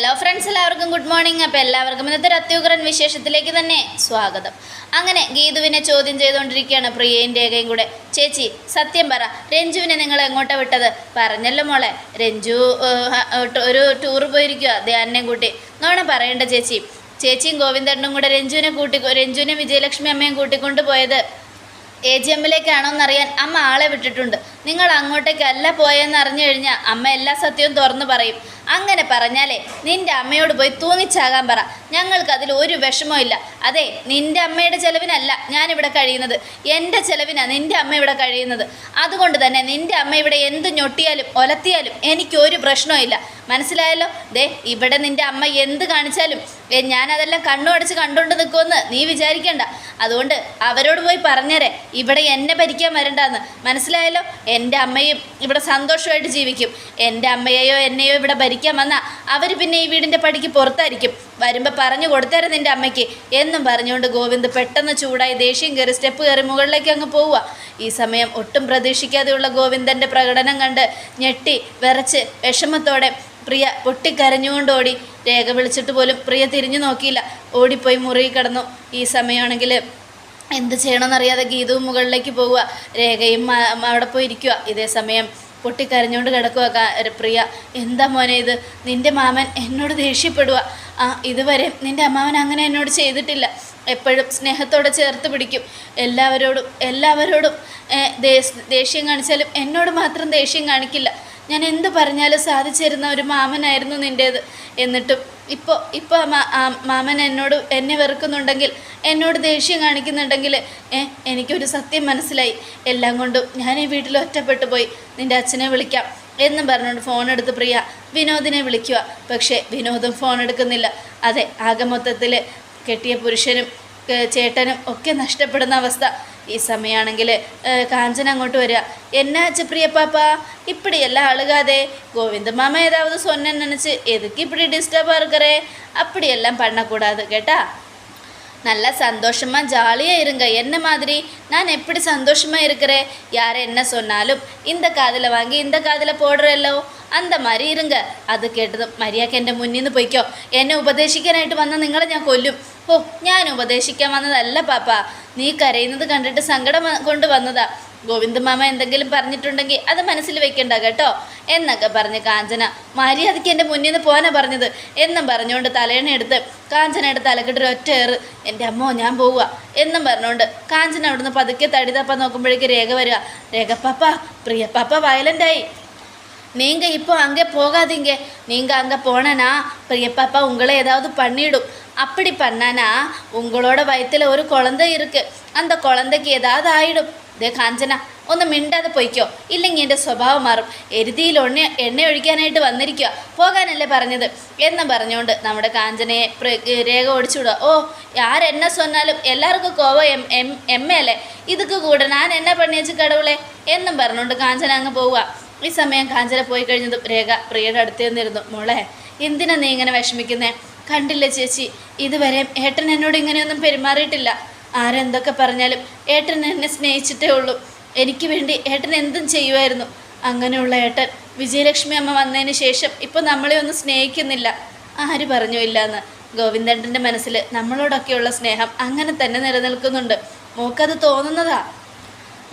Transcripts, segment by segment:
Hello friends എല്ലാവർക്കും good morning അപ്പോൾ എല്ലാവർക്കും ഇന്നത്തെ ഒരു അത്യുഗ്രൻ വിശേഷത്തിലേക്ക് തന്നെ സ്വാഗതം. അങ്ങനെ ഗീതുവിനെ ചോദ്യം ചെയ്തുകൊണ്ടിരിക്കുകയാണ് പ്രിയയും രേഖയും കൂടെ. ചേച്ചി സത്യം പറ രഞ്ജുവിനെ നിങ്ങൾ എങ്ങോട്ടാണ് വിട്ടത്? പറഞ്ഞല്ലോ മോളെ രഞ്ജു ഒരു ടൂർ പോയിരിക്കുക ധ്യാനെ കൂട്ടി. നോണം പറയണ്ട ചേച്ചി. ചേച്ചിയും ഗോവിന്ദണ്ണും കൂടെ രഞ്ജുവിനെ കൂട്ടി രഞ്ജുവിനെ വിജയലക്ഷ്മി അമ്മയും കൂട്ടിക്കൊണ്ട് പോയത് എ ജി എമ്മിലേക്കാണോന്നറിയാൻ അമ്മ ആളെ വിട്ടിട്ടുണ്ട്. നിങ്ങൾ അങ്ങോട്ടേക്കല്ല പോയെന്ന് അറിഞ്ഞു കഴിഞ്ഞാൽ അമ്മ എല്ലാ സത്യവും തുറന്നു പറയും. അങ്ങനെ പറഞ്ഞാലേ നിന്റെ അമ്മയോട് പോയി തൂങ്ങിച്ചാകാൻ പറ. ഞങ്ങൾക്ക് അതിൽ ഒരു വിഷമവും ഇല്ല. അതെ നിന്റെ അമ്മയുടെ ചെലവിനല്ല ഞാനിവിടെ കഴിയുന്നത്. എന്റെ ചെലവിനാണ് നിന്റെ അമ്മ ഇവിടെ കഴിയുന്നത്. അതുകൊണ്ട് തന്നെ നിന്റെ അമ്മ ഇവിടെ എന്ത് ഞൊട്ടിയാലും ഒലത്തിയാലും എനിക്കൊരു പ്രശ്നവും മനസ്സിലായല്ലോ? ദേ ഇവിടെ നിന്റെ അമ്മ എന്ത് കാണിച്ചാലും ഞാനതെല്ലാം കണ്ണു അടച്ച് കണ്ടുകൊണ്ട് നിൽക്കുമെന്ന് നീ വിചാരിക്കണ്ട. അതുകൊണ്ട് അവരോട് പോയി പറഞ്ഞേരെ ഇവിടെ എന്നെ ഭരിക്കാൻ വരണ്ടെന്ന്. മനസ്സിലായല്ലോ? എന്റെ അമ്മയും ഇവിടെ സന്തോഷമായിട്ട് ജീവിക്കും. എന്റെ അമ്മയെയോ എന്നെയോ ഇവിടെ ഭരിക്കാൻ വന്നാൽ അവർ പിന്നെ ഈ വീടിന്റെ പടിക്ക് പുറത്തായിരിക്കും. വരുമ്പോൾ പറഞ്ഞു കൊടുത്തേരെ നിന്റെ അമ്മയ്ക്ക്. എന്നും പറഞ്ഞുകൊണ്ട് ഗോവിന്ദ് പെട്ടെന്ന് ചൂടായി ദേഷ്യം കയറി സ്റ്റെപ്പ് കയറി മുകളിലേക്ക് അങ്ങ് പോവുക. ഈ സമയം ഒട്ടും പ്രതീക്ഷിക്കാതെയുള്ള ഗോവിന്ദന്റെ പ്രകടനം കണ്ട് ഞെട്ടി വിറച്ച് വിഷമത്തോടെ പ്രിയ പൊട്ടിക്കരഞ്ഞുകൊണ്ട് ഓടി. രേഖ വിളിച്ചിട്ട് പോലും പ്രിയ തിരിഞ്ഞു നോക്കിയില്ല. ഓടിപ്പോയി മുറി കിടന്നു. ഈ സമയമാണെങ്കിൽ എന്ത് ചെയ്യണമെന്നറിയാതെ ഗീതവും മുകളിലേക്ക് പോവുക. രേഖയും അവിടെ പോയി ഇരിക്കുക. ഇതേ സമയം പൊട്ടിക്കരഞ്ഞുകൊണ്ട് കിടക്കുക. പ്രിയ എന്താ മോനെ ഇത്? നിന്റെ മാമൻ എന്നോട് ദേഷ്യപ്പെടുക ആ ഇതുവരെ നിന്റെ അമ്മാവൻ അങ്ങനെ എന്നോട് ചെയ്തിട്ടില്ല. എപ്പോഴും സ്നേഹത്തോടെ ചേർത്ത് പിടിക്കും. എല്ലാവരോടും എല്ലാവരോടും ദേഷ്യം കാണിച്ചാലും എന്നോട് മാത്രം ദേഷ്യം കാണിക്കില്ല. ഞാൻ എന്ത് പറഞ്ഞാലും സാധിച്ചിരുന്ന ഒരു മാമനായിരുന്നു നിന്റേത് എന്നിട്ടും ഇപ്പോൾ ഇപ്പോൾ മാമൻ എന്നോട് എന്നെ വെറുക്കുന്നുണ്ടെങ്കിൽ എന്നോട് ദേഷ്യം കാണിക്കുന്നുണ്ടെങ്കിൽ എനിക്കൊരു സത്യം മനസ്സിലായി. എല്ലാം കൊണ്ടും ഞാൻ ഈ വീട്ടിൽ ഒറ്റപ്പെട്ടു പോയി. നിന്റെ അച്ഛനെ വിളിക്കാം. എന്ന് പറഞ്ഞുകൊണ്ട് ഫോൺ എടുത്ത് പ്രിയ വിനോദിനെ വിളിക്കുക. പക്ഷേ വിനോദും ഫോൺ എടുക്കുന്നില്ല. അതെ ആകെ മൊത്തത്തിൽ കെട്ടിയ പുരുഷനും ചേട്ടനും ഒക്കെ നഷ്ടപ്പെടുന്ന അവസ്ഥ. ഈ സമയമാണെങ്കിൽ കാഞ്ചന അങ്ങോട്ട് വരിക. എന്നാച്ച് പ്രിയപ്പാപ്പാ ഇപ്പടി എല്ലാം ആളുകാതെ ഗോവിന്ദ മാമ ഏതാവത് സൊന്നെ നനച്ച് എതുക്കിപ്പിടി ഇപ്പടി ഡിസ്റ്റർബ് ആർക്കറേ? അപ്പടിയെല്ലാം പണ്ണക്കൂടാതെ കേട്ടാ? நல்லா சந்தோஷமாக ஜாலியாக இருங்க என்ன மாதிரி நான் எப்படி சந்தோஷமாக இருக்கிறேன் யார் என்ன சொன்னாலும் இந்த காதில் வாங்கி இந்த காதில் போடுறല്ലോ അന്ത മാതിരി ഇരുങ്ക. അത് കേട്ടത് മര്യാദയ്ക്ക് എന്റെ മുന്നിൽ നിന്ന് പൊയ്ക്കോ. എന്നെ ഉപദേശിക്കാനായിട്ട് വന്ന നിങ്ങളെ ഞാൻ കൊല്ലും. ഓ ഞാൻ ഉപദേശിക്കാൻ വന്നതല്ല പാപ്പ. നീ കരയുന്നത് കണ്ടിട്ട് സങ്കടം കൊണ്ട് വന്നതാ. ഗോവിന്ദ മാമ എന്തെങ്കിലും പറഞ്ഞിട്ടുണ്ടെങ്കിൽ അത് മനസ്സിൽ വെക്കണ്ട കേട്ടോ എന്നൊക്കെ പറഞ്ഞ് കാഞ്ചന മര്യാദയ്ക്ക് എൻ്റെ മുന്നിൽ നിന്ന് പോകാനാ പറഞ്ഞത് എന്നും പറഞ്ഞുകൊണ്ട് തലേണ എടുത്ത് കാഞ്ചനയുടെ തലക്കെട്ട് ഒറ്റ ഏറ് എൻ്റെ അമ്മോ ഞാൻ പോവുക എന്നും പറഞ്ഞുകൊണ്ട് കാഞ്ചന അവിടുന്ന് പതുക്കെ തടി തപ്പാൻ നോക്കുമ്പോഴേക്ക് രേഖ വരിക രേഖ പാപ്പ പ്രിയ പാപ്പ വയലൻ്റായി நீங்க இப்போ அங்கே போகாதீங்க நீங்க அங்கே போனனா பெரியப்பாப்பா உங்களை ஏதாவது பண்ணிடும் அப்படி பண்ணானா உங்களோட வயித்துல ஒரு குழந்தை இருக்கு அந்த குழந்தைக்கு ஏதாவது ஆயிடும் ദേ കാഞ്ചന ഒന്ന് മിണ്ടാതെ പൊയ്ക്കോ. ഇല്ലെങ്കിൽ എന്റെ സ്വഭാവം മാറും. എരുതിയിൽ എണ്ണ എണ്ണ ഒഴിക്കാനായിട്ട് വന്നിരിക്കുക. പോകാനല്ലേ പറഞ്ഞത്? എന്നും പറഞ്ഞുകൊണ്ട് നമ്മുടെ കാഞ്ചനയെ രേഖ ഓടിച്ചുവിടുക. ഓ ആരെണ്ണ സ്വന്നാലും എല്ലാവർക്കും കോവ എം എം എം അല്ലേ? ഇതൊക്കെ കൂടെ ഞാൻ എന്നെ പണിയച്ച് കടവളെ? എന്നും പറഞ്ഞുകൊണ്ട് കാഞ്ചന അങ്ങ് പോവുക. ഈ സമയം കാഞ്ചന പോയി കഴിഞ്ഞതും രേഖ പ്രിയയുടെ അടുത്ത് നിന്നിരുന്നു മോളെ എന്തിനാ നീ ഇങ്ങനെ വിഷമിക്കുന്നേ? കണ്ടില്ല ചേച്ചി ഇതുവരെ ഏട്ടൻ എന്നോട് ഇങ്ങനെയൊന്നും പെരുമാറിയിട്ടില്ല. ആരെന്തൊക്കെ പറഞ്ഞാലും ഏട്ടൻ എന്നെ സ്നേഹിച്ചിട്ടേ ഉള്ളൂ. എനിക്ക് വേണ്ടി ഏട്ടൻ എന്തും ചെയ്യുമായിരുന്നു. അങ്ങനെയുള്ള ഏട്ടൻ വിജയലക്ഷ്മി അമ്മ വന്നതിന് ശേഷം ഇപ്പോൾ നമ്മളെ ഒന്നും സ്നേഹിക്കുന്നില്ല. ആര് പറഞ്ഞു ഇല്ലയെന്ന് ഗോവിന്ദേട്ടന്റെ മനസ്സിൽ നമ്മളോടൊക്കെയുള്ള സ്നേഹം അങ്ങനെ തന്നെ നിലനിൽക്കുന്നുണ്ട്. മോക്കത് തോന്നുന്നതാ.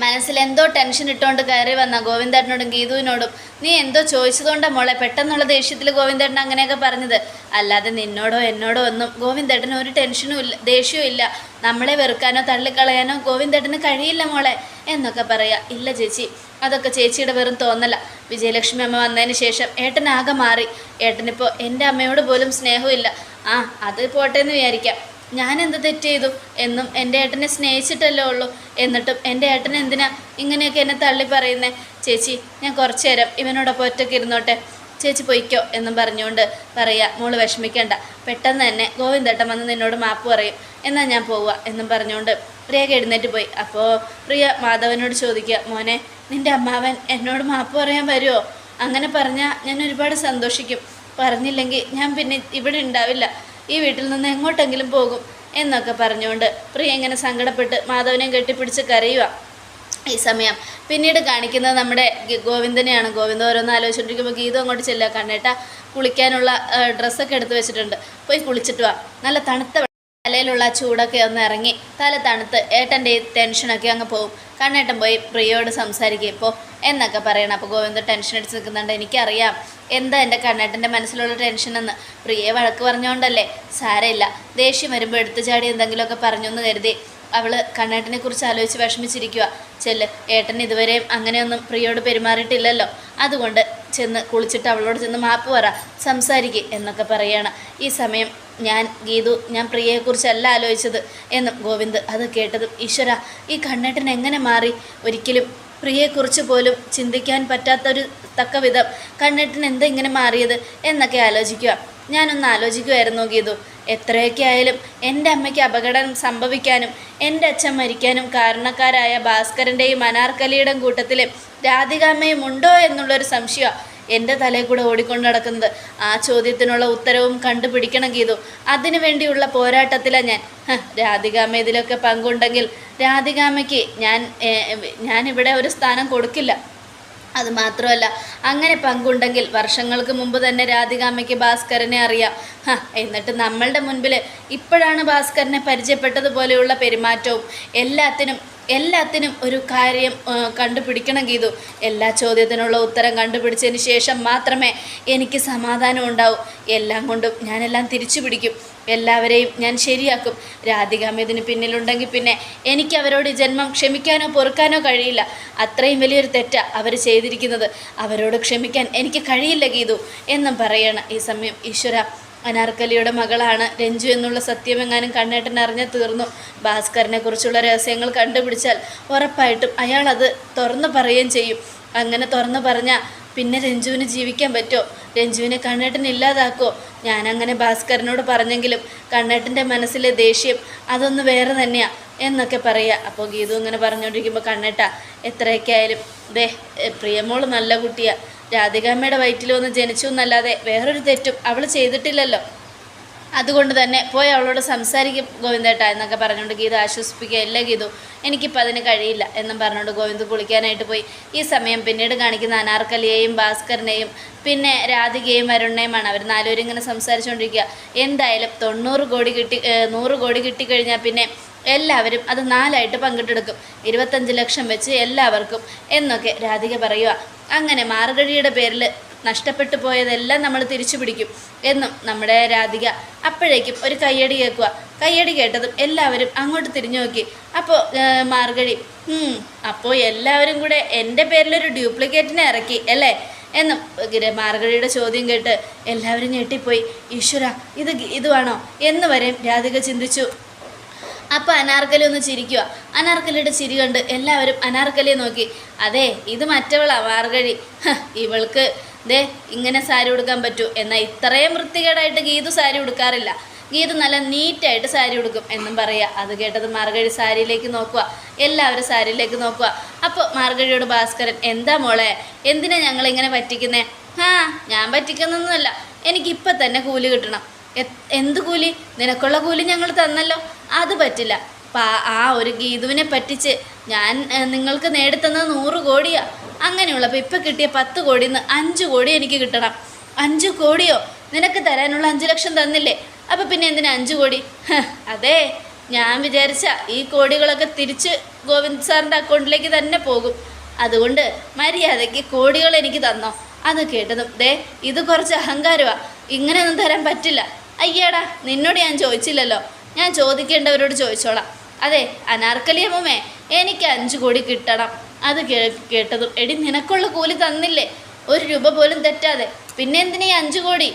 മനസ്സിൽ എന്തോ ടെൻഷൻ ഇട്ടുകൊണ്ട് കയറി വന്ന ഗോവിന്ദേട്ടനോടും ഗീതുവിനോടും നീ എന്തോ ചോദിച്ചതുകൊണ്ടാ മോളെ? പെട്ടെന്നുള്ള ദേഷ്യത്തിൽ ഗോവിന്ദേട്ടൻ അങ്ങനെയൊക്കെ പറഞ്ഞത്. അല്ലാതെ നിന്നോടോ എന്നോടോ ഒന്നും ഗോവിന്ദേട്ടന് ഒരു ടെൻഷനും ഇല്ല ദേഷ്യവും ഇല്ല. നമ്മളെ വെറുക്കാനോ തള്ളിക്കളയാനോ ഗോവിന്ദേട്ടന് കഴിയില്ല മോളെ എന്നൊക്കെ പറയാ. ഇല്ല ചേച്ചി അതൊക്കെ ചേച്ചിയുടെ വെറും തോന്നല. വിജയലക്ഷ്മി അമ്മ വന്നതിന് ശേഷം ഏട്ടനാകെ മാറി. ഏട്ടനിപ്പോൾ എന്റെ അമ്മയോട് പോലും സ്നേഹമില്ല. ആ അത് പോട്ടെ എന്ന് വിചാരിക്കാം. ഞാൻ എന്ത് തെറ്റ് ചെയ്തു എന്നും എന്റെ ഏട്ടനെ സ്നേഹിച്ചിട്ടല്ലേ ഉള്ളൂ. എന്നിട്ടും എന്റെ ഏട്ടൻ എന്തിനാ ഇങ്ങനെയൊക്കെ എന്നെ തള്ളി പറയുന്നേ? ചേച്ചി ഞാൻ കുറച്ച് നേരം ഇവനോടൊപ്പം ഒറ്റയ്ക്ക് ഇരുന്നോട്ടെ? ചേച്ചി പൊയ്ക്കോ എന്നും പറഞ്ഞുകൊണ്ട് പറയുക മോൾ വിഷമിക്കേണ്ട. പെട്ടെന്ന് തന്നെ ഗോവിന്ദേട്ടൻ വന്ന് നിന്നോട് മാപ്പ് പറയും. എന്നാൽ ഞാൻ പോവുക എന്നും പറഞ്ഞുകൊണ്ട് പ്രിയ എഴുന്നേറ്റ് പോയി. അപ്പോൾ പ്രിയ മാധവനോട് ചോദിക്കുക മോനെ നിന്റെ അമ്മാവൻ എന്നോട് മാപ്പ് പറയാൻ വരുമോ അങ്ങനെ പറഞ്ഞാൽ ഞാൻ ഒരുപാട് സന്തോഷിക്കും. പറഞ്ഞില്ലെങ്കിൽ ഞാൻ പിന്നെ ഇവിടെ ഉണ്ടാവില്ല. ഈ വീട്ടിൽ നിന്ന് എങ്ങോട്ടെങ്കിലും പോകും എന്നൊക്കെ പറഞ്ഞുകൊണ്ട് പ്രിയ ഇങ്ങനെ സങ്കടപ്പെട്ട് മാധവനെ കെട്ടിപ്പിടിച്ച് കരയുക. ഈ സമയം പിന്നീട് കാണിക്കുന്നത് നമ്മുടെ ഗോവിന്ദനെയാണ്. ഗോവിന്ദ ഓരോന്ന് ആലോചിച്ചുകൊണ്ടിരിക്കുമ്പോൾ ഗീതം അങ്ങോട്ട് ചെല്ലുക. കണ്ണേട്ട കുളിക്കാനുള്ള ഡ്രസ്സൊക്കെ എടുത്ത് വെച്ചിട്ടുണ്ട്. പോയി കുളിച്ചിട്ട് വാ. നല്ല തണുത്ത തലയിലുള്ള ചൂടൊക്കെ ഒന്ന് ഇറങ്ങി തല തണുത്ത് ഏട്ടന്റെ ടെൻഷനൊക്കെ അങ്ങ് പോകും കണ്ണേട്ടൻ പോയി പ്രിയോട് സംസാരിക്കുക ഇപ്പോൾ എന്നൊക്കെ പറയണം. അപ്പോൾ ഗോവിന്ദ ടെൻഷൻ അടിച്ച് നിൽക്കുന്നുണ്ട്. എനിക്കറിയാം എന്താ എന്റെ കണ്ണേട്ടന്റെ മനസ്സിലുള്ള ടെൻഷനെന്ന്. പ്രിയെ വഴക്ക് പറഞ്ഞുകൊണ്ടല്ലേ സാരമില്ല. ദേഷ്യം വരുമ്പോൾ എടുത്തു ചാടി എന്തെങ്കിലുമൊക്കെ പറഞ്ഞു എന്ന് കരുതി അവൾ കണ്ണേട്ടനെ കുറിച്ച് ആലോചിച്ച് വിഷമിച്ചിരിക്കുക ചെല്ല്. ഏട്ടൻ ഇതുവരെയും അങ്ങനെയൊന്നും പ്രിയോട് പെരുമാറിയിട്ടില്ലല്ലോ. അതുകൊണ്ട് ചെന്ന് കുളിച്ചിട്ട് അവളോട് ചെന്ന് മാപ്പ് പറ. സംസാരിക്കുക എന്നൊക്കെ പറയാണ്. ഈ സമയം ഞാൻ ഗീതു ഞാൻ പ്രിയയെക്കുറിച്ചല്ല ആലോചിച്ചത് എന്നും ഗോവിന്ദ് അത് കേട്ടതും ഈശ്വര ഈ കണ്ണേട്ടൻ എങ്ങനെ മാറി? ഒരിക്കലും പ്രിയയെക്കുറിച്ച് പോലും ചിന്തിക്കാൻ പറ്റാത്തൊരു തക്ക വിധം കണ്ണേട്ടൻ എന്താ ഇങ്ങനെ മാറിയത് എന്നൊക്കെ ആലോചിക്കുക. ഞാനൊന്ന് ആലോചിക്കുമായിരുന്നു ഗീതു. എത്രയൊക്കെ ആയാലും എന്റെ അമ്മയ്ക്ക് അപകടം സംഭവിക്കാനും എന്റെ അച്ഛൻ മരിക്കാനും കാരണക്കാരായ ഭാസ്കരന്റെയും അനാർക്കലിയുടെയും കൂട്ടത്തിൽ രാധികാമ്മയും ഉണ്ടോ എന്നുള്ളൊരു സംശയമാണ് എന്റെ തലയിൽ കൂടെ ഓടിക്കൊണ്ട് നടക്കുന്നത്. ആ ചോദ്യത്തിനുള്ള ഉത്തരവും കണ്ടുപിടിക്കണം ഗീതു. അതിനു വേണ്ടിയുള്ള പോരാട്ടത്തിലാണ് ഞാൻ. രാധികാമ്മ ഇതിലൊക്കെ പങ്കുണ്ടെങ്കിൽ രാധികാമ്മയ്ക്ക് ഞാൻ ഞാനിവിടെ ഒരു സ്ഥാനം കൊടുക്കില്ല. അത് മാത്രമല്ല അങ്ങനെ പങ്കുണ്ടെങ്കിൽ വർഷങ്ങൾക്ക് മുമ്പ് തന്നെ രാധികാമ്മയ്ക്ക് ഭാസ്കരനെ അറിയാം. എന്നിട്ട് നമ്മളുടെ മുൻപിൽ ഇപ്പോഴാണ് ഭാസ്കരനെ പരിചയപ്പെട്ടതുപോലെയുള്ള പെരുമാറ്റവും എല്ലാത്തിനും എല്ലാത്തിനും ഒരു കാര്യം കണ്ടുപിടിക്കണം ഗീതു. എല്ലാ ചോദ്യത്തിനുള്ള ഉത്തരം കണ്ടുപിടിച്ചതിന് ശേഷം മാത്രമേ എനിക്ക് സമാധാനം ഉണ്ടാവൂ. എല്ലാം കൊണ്ടും ഞാനെല്ലാം തിരിച്ചു പിടിക്കും. എല്ലാവരെയും ഞാൻ ശരിയാക്കും. രാധികാമ്മ ഇതിന് പിന്നിലുണ്ടെങ്കിൽ പിന്നെ എനിക്ക് അവരോട് ജന്മം ക്ഷമിക്കാനോ പൊറുക്കാനോ കഴിയില്ല. അത്രയും വലിയൊരു തെറ്റാണ് അവർ ചെയ്തിരിക്കുന്നത്. അവരോട് ക്ഷമിക്കാൻ എനിക്ക് കഴിയില്ല ഗീതു എന്നും പറയണം ഈ സമയം. ഈശ്വര അനാർക്കലിയുടെ മകളാണ് രഞ്ജു എന്നുള്ള സത്യം എങ്ങാനും കണ്ണേട്ടൻ അറിഞ്ഞു തീർന്നു. ഭാസ്കരനെ കുറിച്ചുള്ള രഹസ്യങ്ങൾ കണ്ടുപിടിച്ചാൽ ഉറപ്പായിട്ടും അയാൾ അത് തുറന്നു പറയുകയും ചെയ്യും. അങ്ങനെ തുറന്നു പറഞ്ഞാൽ പിന്നെ രഞ്ജുവിന് ജീവിക്കാൻ പറ്റുമോ? രഞ്ജുവിനെ കണ്ണേട്ടൻ ഇല്ലാതാക്കോ ഞാനങ്ങനെ ഭാസ്കരനോട് പറഞ്ഞെങ്കിലും കണ്ണേട്ടന്റെ മനസ്സിലെ ദേഷ്യം അതൊന്ന് വേറെ തന്നെയാ എന്നൊക്കെ പറയുക. അപ്പോൾ ഗീതു ഇങ്ങനെ പറഞ്ഞുകൊണ്ടിരിക്കുമ്പോൾ കണ്ണേട്ട എത്രയൊക്കെ ആയാലും ദേ എ, പ്രിയമോൾ നല്ല കുട്ടിയാ. രാധികാമ്മയുടെ വയറ്റിൽ വന്ന് ജനിച്ചു എന്നല്ലാതെ വേറൊരു തെറ്റും അവൾ ചെയ്തിട്ടില്ലല്ലോ. അതുകൊണ്ട് തന്നെ പോയി അവളോട് സംസാരിക്കും ഗോവിന്ദേട്ട എന്നൊക്കെ പറഞ്ഞുകൊണ്ട് ഗീത ആശ്വസിപ്പിക്കുക ഇല്ല ഗീതു എനിക്കിപ്പോൾ അതിന് കഴിയില്ല എന്നും പറഞ്ഞുകൊണ്ട് ഗോവിന്ദ് കുളിക്കാനായിട്ട് പോയി. ഈ സമയം പിന്നീട് കാണിക്കുന്ന അനാർക്കലിയെയും ഭാസ്കറിനെയും പിന്നെ രാധികയും വരുണ്ണയുമാണ് അവർ നാലുപേരും ഇങ്ങനെ സംസാരിച്ചുകൊണ്ടിരിക്കുക. എന്തായാലും തൊണ്ണൂറ് കോടി കിട്ടി നൂറ് കോടി കിട്ടിക്കഴിഞ്ഞാൽ പിന്നെ എല്ലാവരും അത് നാലായിട്ട് പങ്കിട്ടെടുക്കും. ഇരുപത്തഞ്ച് ലക്ഷം വെച്ച് എല്ലാവർക്കും എന്നൊക്കെ രാധിക പറയുക അങ്ങനെ മാർഗഴിയുടെ പേരിൽ നഷ്ടപ്പെട്ടു പോയതെല്ലാം നമ്മൾ തിരിച്ചു പിടിക്കും എന്നും നമ്മുടെ രാധിക അപ്പോഴേക്കും ഒരു കയ്യടി കേൾക്കുക കയ്യടി കേട്ടതും എല്ലാവരും അങ്ങോട്ട് തിരിഞ്ഞു നോക്കി. അപ്പോൾ മാർഗഴി അപ്പോൾ എല്ലാവരും കൂടെ എന്റെ പേരിലൊരു ഡ്യൂപ്ലിക്കേറ്റിനെ ഇറക്കി അല്ലേ? എന്നും മാർഗഴിയുടെ ചോദ്യം കേട്ട് എല്ലാവരും ഞെട്ടിപ്പോയി. ഈശ്വര ഇത് ഇതുവാണോ? എന്ന് വരെ രാധിക ചിന്തിച്ചു. അപ്പോൾ അനാർക്കലി ഒന്ന് ചിരിക്കുക അനാർക്കലിയുടെ ചിരി കണ്ട് എല്ലാവരും അനാർക്കലിയെ നോക്കി. അതെ ഇത് മറ്റവളാ വാർകഴി ഇവൾക്ക് ദേ ഇങ്ങനെ സാരി ഉടുക്കാൻ പറ്റൂ. എന്നാൽ ഇത്രയും വൃത്തികേടായിട്ട് ഗീതു സാരി ഉടുക്കാറില്ല. ഗീതു നല്ല നീറ്റായിട്ട് സാരി ഉടുക്കും എന്നും പറയുക അത് കേട്ടത് മാർഗഴി സാരിയിലേക്ക് നോക്കുക എല്ലാവരും സാരിയിലേക്ക് നോക്കുക അപ്പോൾ മാർഗഴിയോട് ഭാസ്കരൻ എന്താ മോളെ എന്തിനാ ഞങ്ങളിങ്ങനെ പറ്റിക്കുന്നേ? ആ ഞാൻ പറ്റിക്കുന്നൊന്നുമല്ല. എനിക്കിപ്പം തന്നെ കൂലി കിട്ടണം. എന്ത് കൂലി? നിനക്കുള്ള കൂലി ഞങ്ങൾ തന്നല്ലോ. അത് പറ്റില്ല. ആ ഒരു ഗീതുവിനെ പറ്റിച്ച് ഞാൻ നിങ്ങൾക്ക് നേടിത്തന്നത് നൂറ് കോടിയാ. അങ്ങനെയുള്ളപ്പോൾ ഇപ്പം കിട്ടിയ പത്ത് കോടിയിൽ നിന്ന് അഞ്ച് കോടി എനിക്ക് കിട്ടണം. അഞ്ച് കോടിയോ? നിനക്ക് തരാനുള്ള അഞ്ച് ലക്ഷം തന്നില്ലേ? അപ്പം പിന്നെ എന്തിനാ അഞ്ച് കോടി? അതെ ഞാൻ വിചാരിച്ച ഈ കോടികളൊക്കെ തിരിച്ച് ഗോവിന്ദ് സാറിന്റെ അക്കൗണ്ടിലേക്ക് തന്നെ പോകും. അതുകൊണ്ട് മര്യാദയ്ക്ക് കോടികൾ എനിക്ക് തന്നോ? അത് കേട്ടതും ദേ ഇത് കുറച്ച് അഹങ്കാരമാണ് ഇങ്ങനെയൊന്നും തരാൻ പറ്റില്ല. അയ്യടാ നിന്നോട് ഞാൻ ചോദിച്ചില്ലല്ലോ. ഞാൻ ചോദിക്കേണ്ടവരോട് ചോദിച്ചോളാം. അതെ അനാർക്കലിയമ്മേ എനിക്ക് അഞ്ച് കോടി കിട്ടണം. അത് കേട്ടതും എടി നിനക്കുള്ള കൂലി തന്നില്ലേ? ഒരു രൂപ പോലും തെറ്റാതെ. പിന്നെ എന്തിനാ ഈ അഞ്ച് കോടി?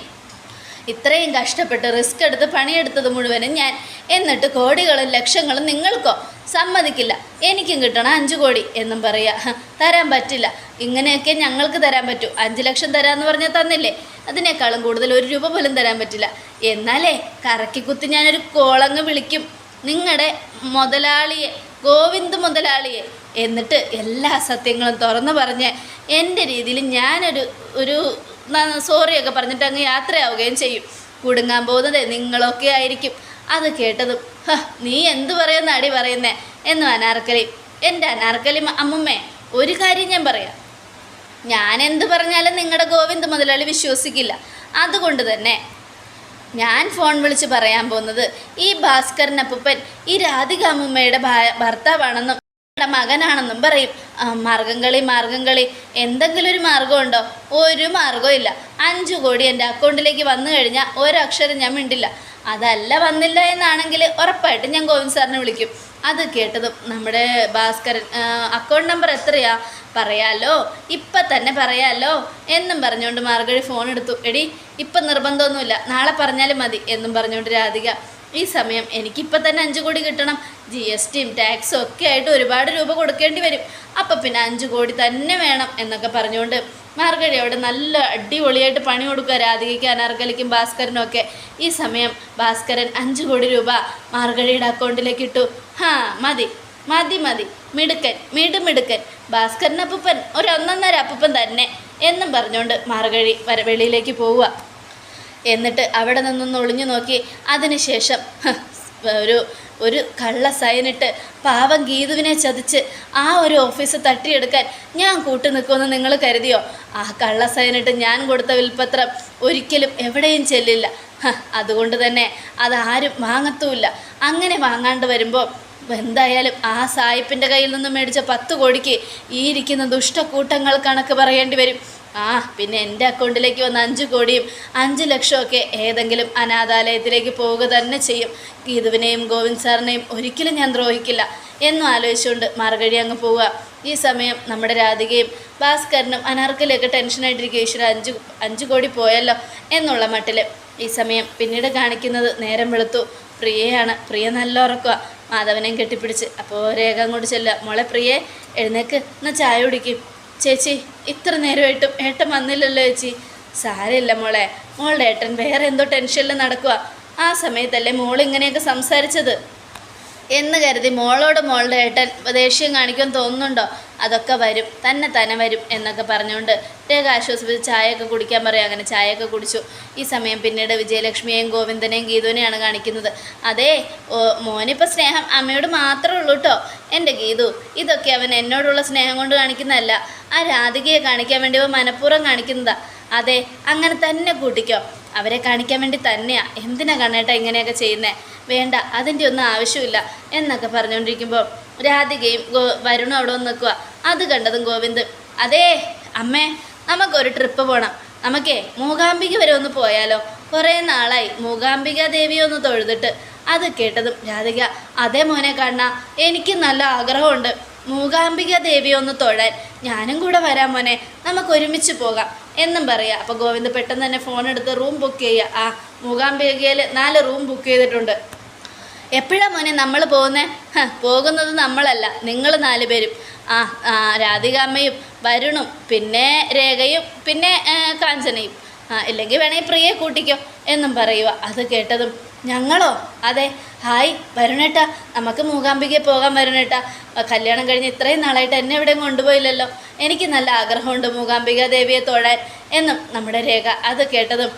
ഇത്രയും കഷ്ടപ്പെട്ട് റിസ്ക് എടുത്ത് പണിയെടുത്തത് മുഴുവനും ഞാൻ. എന്നിട്ട് കോടികളും ലക്ഷങ്ങളും നിങ്ങൾക്കോ? സമ്മതിക്കില്ല. എനിക്കും കിട്ടണം അഞ്ച് കോടി എന്നും പറയാ. തരാൻ പറ്റില്ല. ഇങ്ങനെയൊക്കെ ഞങ്ങൾക്ക് തരാൻ പറ്റൂ. അഞ്ച് ലക്ഷം തരാമെന്ന് പറഞ്ഞാൽ തന്നില്ലേ? അതിനേക്കാളും കൂടുതൽ ഒരു രൂപ പോലും തരാൻ പറ്റില്ല. എന്നാലേ കറക്കി കുത്തി ഞാനൊരു കോളങ്ങ് വിളിക്കും. നിങ്ങളുടെ മുതലാളിയെ ഗോവിന്ദ് മുതലാളിയെ. എന്നിട്ട് എല്ലാ സത്യങ്ങളും തുറന്നു പറഞ്ഞ് എന്റെ രീതിയിൽ ഞാനൊരു ഒരു സോറിയൊക്കെ പറഞ്ഞിട്ട് അങ്ങ് യാത്രയാവുകയും ചെയ്യും. കുടുങ്ങാൻ പോകുന്നത് നിങ്ങളൊക്കെ ആയിരിക്കും. അത് കേട്ടതും "ഹ, നീ എന്ത് പറയുന്ന അടി പറയുന്നേ? എന്നു അനാർക്കലി എന്റെ അനാർക്കലി അമ്മുമ്മേ ഒരു കാര്യം ഞാൻ പറയാം. ഞാൻ എന്ത് പറഞ്ഞാലും നിങ്ങളുടെ ഗോവിന്ദ് മുതലാളി വിശ്വസിക്കില്ല. അതുകൊണ്ട് തന്നെ ഞാൻ ഫോൺ വിളിച്ച് പറയാൻ പോകുന്നത് ഈ ഭാസ്കരൻ അപ്പൂപ്പൻ ഈ രാധിക അമ്മുമ്മയുടെ ഭാ- ഭർത്താവാണെന്നും മകനാണെന്നും പറയും. മാർഗം കളി മാർഗം കളി. എന്തെങ്കിലും ഒരു മാർഗമുണ്ടോ ഒരു മാർഗവും ഇല്ല. അഞ്ചു കോടി എന്റെ അക്കൗണ്ടിലേക്ക് വന്നു കഴിഞ്ഞാൽ ഒരക്ഷരം ഞാൻ മിണ്ടില്ല. അതല്ല വന്നില്ല എന്നാണെങ്കിൽ ഉറപ്പായിട്ടും ഞാൻ ഗോവിന്ദ് സാറിനെ വിളിക്കും. അത് കേട്ടതും നമ്മുടെ ഭാസ്കരൻ അക്കൗണ്ട് നമ്പർ എത്രയാ? പറയാലോ? ഇപ്പം തന്നെ പറയാലോ? എന്നും പറഞ്ഞുകൊണ്ട് മാർഗഴി ഫോൺ എടുത്തു. എടി ഇപ്പം നിർബന്ധമൊന്നുമില്ല. നാളെ പറഞ്ഞാലും മതി എന്നും പറഞ്ഞുകൊണ്ട് രാധിക. ഈ സമയം എനിക്കിപ്പോൾ തന്നെ അഞ്ച് കോടി കിട്ടണം. ജി എസ് ടിയും ടാക്സും ഒക്കെ ആയിട്ട് ഒരുപാട് രൂപ കൊടുക്കേണ്ടി വരും. അപ്പം പിന്നെ അഞ്ച് കോടി തന്നെ വേണം എന്നൊക്കെ പറഞ്ഞുകൊണ്ട് മാർഗഴി അവിടെ നല്ല അടിപൊളിയായിട്ട് പണി കൊടുക്കുക. രാധികയ്ക്ക് അനാർക്കലിക്കും ഭാസ്കരനും ഒക്കെ. ഈ സമയം ഭാസ്കരൻ അഞ്ച് കോടി രൂപ മാർഗഴിയുടെ അക്കൗണ്ടിലേക്ക് ഇട്ടു. ഹാ മതി മതി മതി. മിടുക്കൻ മിടുമിടുക്കൻ ഭാസ്കരൻ അപ്പൂപ്പൻ ഒരു അപ്പൂപ്പൻ തന്നെ എന്നും പറഞ്ഞുകൊണ്ട് മാർഗഴി വര വെളിയിലേക്ക് പോവുക. എന്നിട്ട് അവിടെ നിന്നൊന്ന് ഒളിഞ്ഞു നോക്കി. അതിനുശേഷം ഒരു ഒരു കള്ള സൈനിട്ട് പാവം ഗീതുവിനെ ചതിച്ച് ആ ഒരു ഓഫീസ് തട്ടിയെടുക്കാൻ ഞാൻ കൂട്ടു നിൽക്കുമെന്ന് നിങ്ങൾ കരുതിയോ? ആ കള്ള സൈനിട്ട് ഞാൻ കൊടുത്ത വിൽപ്പത്രം ഒരിക്കലും എവിടെയും ചെല്ലില്ല. അതുകൊണ്ട് തന്നെ അതാരും വാങ്ങത്തുമില്ല. അങ്ങനെ വാങ്ങാണ്ട് വരുമ്പോൾ എന്തായാലും ആ സായിപ്പിന്റെ കയ്യിൽ നിന്ന് മേടിച്ച പത്ത് കോടിക്ക് ഈ ഇരിക്കുന്ന ദുഷ്ടക്കൂട്ടങ്ങൾ കണക്ക് പറയേണ്ടി വരും. ആ പിന്നെ എന്റെ അക്കൗണ്ടിലേക്ക് വന്ന അഞ്ച് കോടിയും അഞ്ച് ലക്ഷമൊക്കെ ഏതെങ്കിലും അനാഥാലയത്തിലേക്ക് പോവുക തന്നെ ചെയ്യും. ഗീതുവിനെയും ഗോവിന്ദ് സാറിനെയും ഒരിക്കലും ഞാൻ ദ്രോഹിക്കില്ല എന്നും ആലോചിച്ചുകൊണ്ട് മാർഗഴി അങ്ങ് പോവുക. ഈ സമയം നമ്മുടെ രാധികയും ഭാസ്കരനും അനാർക്കലിയൊക്കെ ടെൻഷനായിട്ടിരിക്കും ഈശ്വര അഞ്ച് അഞ്ച് കോടി പോയല്ലോ എന്നുള്ള മട്ടിൽ ഈ സമയം പിന്നീട് കാണിക്കുന്നത് നേരം വെളുത്തു. പ്രിയയാണ്. പ്രിയ നല്ല ഉറക്കുക മാധവനെയും കെട്ടിപ്പിടിച്ച്. അപ്പോൾ രേഖ അങ്ങോട്ട് ചെല്ലുക. മോളെ പ്രിയെ എഴുന്നേക്ക്. എന്നാൽ ചായ കുടിക്കും. ചേച്ചി ഇത്ര നേരമായിട്ടും ഏട്ടൻ വന്നില്ലല്ലോ ചേച്ചി. സാരമില്ല മോളെ. മോളുടെ ഏട്ടൻ വേറെ എന്തോ ടെൻഷനിൽ നടക്കുക ആ സമയത്തല്ലേ മോൾ ഇങ്ങനെയൊക്കെ സംസാരിച്ചത്. എന്ന് കരുതി മോളോട് മോളുടെ ഏട്ടൻ ദേഷ്യം കാണിക്കാൻ തോന്നുന്നുണ്ടോ? അതൊക്കെ വരും. തന്നെ തന്നെ വരും എന്നൊക്കെ പറഞ്ഞുകൊണ്ട് രേഖ ആശ്വസിപ്പിച്ച് ചായയൊക്കെ കുടിക്കാൻ പറയും. അങ്ങനെ ചായയൊക്കെ കുടിച്ചു. ഈ സമയം പിന്നീട് വിജയലക്ഷ്മിയെയും ഗോവിന്ദനെയും ഗീതുവിനെയാണ് കാണിക്കുന്നത്. അതെ ഓ മോനിപ്പോൾ സ്നേഹം അമ്മയോട് മാത്രമേ ഉള്ളൂ കേട്ടോ എന്റെ ഗീതു ഇതൊക്കെ അവൻ എന്നോടുള്ള സ്നേഹം കൊണ്ട് കാണിക്കുന്നതല്ല. ആ രാധികയെ കാണിക്കാൻ വേണ്ടി അവൻ മനഃപൂർവം കാണിക്കുന്നതാ. അതെ അങ്ങനെ തന്നെ കൂട്ടിക്കോ. അവരെ കാണിക്കാൻ വേണ്ടി തന്നെയാ. എന്തിനാ കണ്ണേട്ടാ ഇങ്ങനെയൊക്കെ ചെയ്യുന്നേ? വേണ്ട അതിന്റെ ഒന്നും ആവശ്യമില്ല എന്നൊക്കെ പറഞ്ഞുകൊണ്ടിരിക്കുമ്പോൾ രാധികയും ഗോ വരുണും അവിടെ വന്ന് നിൽക്കുക അത് കണ്ടതും ഗോവിന്ദ് അതേ അമ്മേ നമുക്കൊരു ട്രിപ്പ് പോകണം നമുക്കേ മൂകാംബിക വരെ ഒന്ന് പോയാലോ? കുറേ നാളായി മൂകാംബിക ദേവിയെ ഒന്ന് തൊഴുതിട്ട്. അത് കേട്ടതും രാധിക അതേ മോനെ കാണാ എനിക്ക് നല്ല ആഗ്രഹമുണ്ട്. മൂകാംബിക ദേവിയെ ഒന്ന് തൊഴാൻ. ഞാനും കൂടെ വരാം മോനെ. നമുക്ക് ഒരുമിച്ച് പോകാം. എന്നും പറയാം. അപ്പോൾ ഗോവിന്ദ് പെട്ടെന്ന് തന്നെ ഫോൺ എടുത്ത് റൂം ബുക്ക് ചെയ്യുക ആ മൂകാംബികയിൽ നാല് റൂം ബുക്ക് ചെയ്തിട്ടുണ്ട്. എപ്പോഴാ മോനെ നമ്മൾ പോകുന്നത് പോകുന്നത് നമ്മളല്ല. നിങ്ങൾ നാല് പേരും. ആ രാധികാമ്മയും വരുണും പിന്നെ രേഖയും പിന്നെ കാഞ്ചനയും. ഇല്ലെങ്കിൽ വേണമെങ്കിൽ പ്രിയെ കൂട്ടിക്കോ എന്നും പറയുക അത് കേട്ടതും ഞങ്ങളോ? അതെ. ഹായ് വരുണേട്ടാ. നമുക്ക് മൂകാംബിക പോകാൻ വരുണേട്ടാ. കല്യാണം കഴിഞ്ഞ് ഇത്രയും നാളായിട്ട് എന്നെ എവിടെയും കൊണ്ടുപോയില്ലല്ലോ. എനിക്ക് നല്ല ആഗ്രഹമുണ്ട് മൂകാംബിക ദേവിയെ തൊഴാൻ എന്നും നമ്മുടെ രേഖ. അത് കേട്ടതും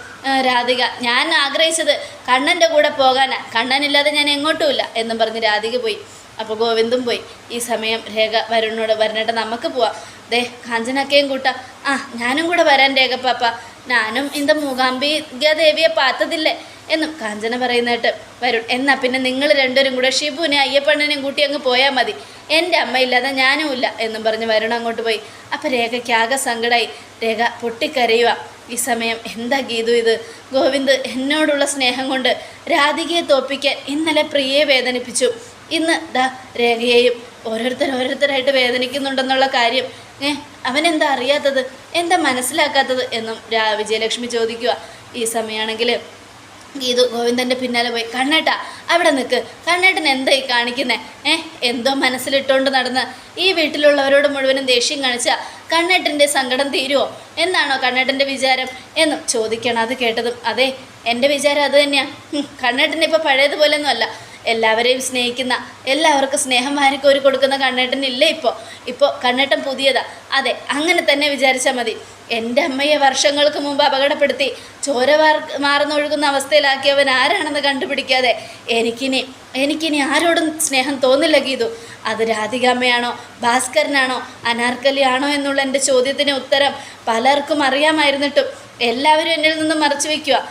രാധിക ഞാൻ ആഗ്രഹിച്ചത് കണ്ണന്റെ കൂടെ പോകാനാ. കണ്ണനില്ലാതെ ഞാൻ എങ്ങോട്ടുമില്ല എന്നും പറഞ്ഞ് രാധിക പോയി. അപ്പോൾ ഗോവിന്ദും പോയി. ഈ സമയം രേഖ വരുണോട് വരണേട്ട നമുക്ക് പോവാം. ദേ കാഞ്ചനക്കയും കൂട്ടാം. ആ ഞാനും കൂടെ വരാൻ രേഖ പാപ്പ. ഞാനും ഇന്ത മൂകാംബിക ദേവിയെ പാത്തതില്ലേ? എന്നും കാഞ്ചന പറയുന്നേട്ട് വരുൺ എന്നാ പിന്നെ നിങ്ങൾ രണ്ടുപേരും കൂടെ ഷിബുവിനെ അയ്യപ്പണ്ണനെയും കൂട്ടി അങ്ങ് പോയാൽ മതി. എന്റെ അമ്മയില്ലാതെ ഞാനും ഇല്ല എന്നും പറഞ്ഞ് വരുൺ അങ്ങോട്ട് പോയി. അപ്പം രേഖയ്ക്ക് ആകെ സങ്കടമായി രേഖ പൊട്ടിക്കരയുക ഈ സമയം എന്താ ഗീതു ഇത്? ഗോവിന്ദ് എന്നോടുള്ള സ്നേഹം കൊണ്ട് രാധികയെ തോപ്പിക്കാൻ ഇന്നലെ പ്രിയയെ വേദനിപ്പിച്ചു. ഇന്ന് ദാ രേഖയെയും ഓരോരുത്തർ ഓരോരുത്തരായിട്ട് വേദനിക്കുന്നുണ്ടെന്നുള്ള കാര്യം. ഏ അവനെന്താ അറിയാത്തത്? എന്താ മനസ്സിലാക്കാത്തത്? എന്നും രാ വിജയലക്ഷ്മി ചോദിക്കുക ഈ സമയമാണെങ്കിൽ ഗീതു ഗോവിന്ദന്റെ പിന്നാലെ പോയി കണ്ണേട്ടാ അവിടെ നിൽക്ക് കണ്ണേട്ടൻ എന്തായി കാണിക്കുന്നേ? ഏ എന്തോ മനസ്സിലിട്ടുകൊണ്ട് നടന്ന്. ഈ വീട്ടിലുള്ളവരോട് മുഴുവനും ദേഷ്യം കാണിച്ച കണ്ണേട്ടന്റെ സങ്കടം തീരുമോ എന്നാണോ കണ്ണേട്ടന്റെ വിചാരം? എന്നും ചോദിക്കണം അത് കേട്ടതും. അതെ എന്റെ വിചാരം അത് തന്നെയാണ് കണ്ണേട്ടൻ ഇപ്പോൾ പഴയതുപോലെയൊന്നും അല്ല. എല്ലാവരെയും സ്നേഹിക്കുന്ന എല്ലാവർക്കും സ്നേഹം വാരിക്കോരി കൊടുക്കുന്ന കണ്ണേട്ടൻ ഇല്ല ഇപ്പോൾ ഇപ്പോൾ കണ്ണേട്ടൻ പുതിയതാ. അതെ അങ്ങനെ തന്നെ വിചാരിച്ചാൽ മതി. എന്റെ അമ്മയെ വർഷങ്ങൾക്ക് മുമ്പ് അപകടപ്പെടുത്തി ചോര മാറുന്നൊഴുകുന്ന അവസ്ഥയിലാക്കിയവൻ ആരാണെന്ന് കണ്ടുപിടിക്കാതെ എനിക്കിനി എനിക്കിനി ആരോടും സ്നേഹം തോന്നില്ല ഗീതു. അത് രാധികാമ്മയാണോ ഭാസ്കരനാണോ അനാർക്കലി ആണോ എന്നുള്ള എന്റെ ചോദ്യത്തിന് ഉത്തരം പലർക്കും അറിയാമായിരുന്നിട്ടും എല്ലാവരും എന്നിൽ നിന്നും മറച്ചു വയ്ക്കുക.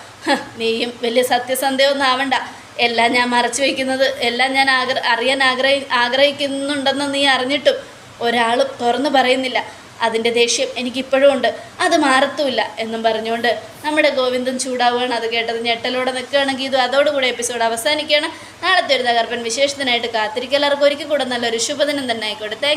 നീയും വലിയ സത്യസന്ധയൊന്നും ആവണ്ട. എല്ലാം ഞാൻ മറച്ചു വയ്ക്കുന്നത് എല്ലാം ഞാൻ ആഗ്ര അറിയാൻ ആഗ്രഹി ആഗ്രഹിക്കുന്നുണ്ടെന്ന് നീ അറിഞ്ഞിട്ടും ഒരാളും തുറന്നു പറയുന്നില്ല. അതിന്റെ ദേഷ്യം എനിക്കിപ്പോഴും ഉണ്ട്. അത് മാറത്തുമില്ല എന്നും പറഞ്ഞുകൊണ്ട് നമ്മുടെ ഗോവിന്ദൻ ചൂടാവുകയാണ്. അത് കേട്ടത് ഞെട്ടലോടെ നിൽക്കുകയാണെങ്കിൽ ഇത് അതോടുകൂടി എപ്പിസോഡ് അവസാനിക്കുകയാണ്. നാളത്തെ ഒരു തകർപ്പൻ വിശേഷത്തിനായിട്ട് കാത്തിരിക്കലർക്ക് ഒരിക്കൽ കൂടെ നല്ലൊരു ശുഭദിനം തന്നെ ആയിക്കോട്ടെ.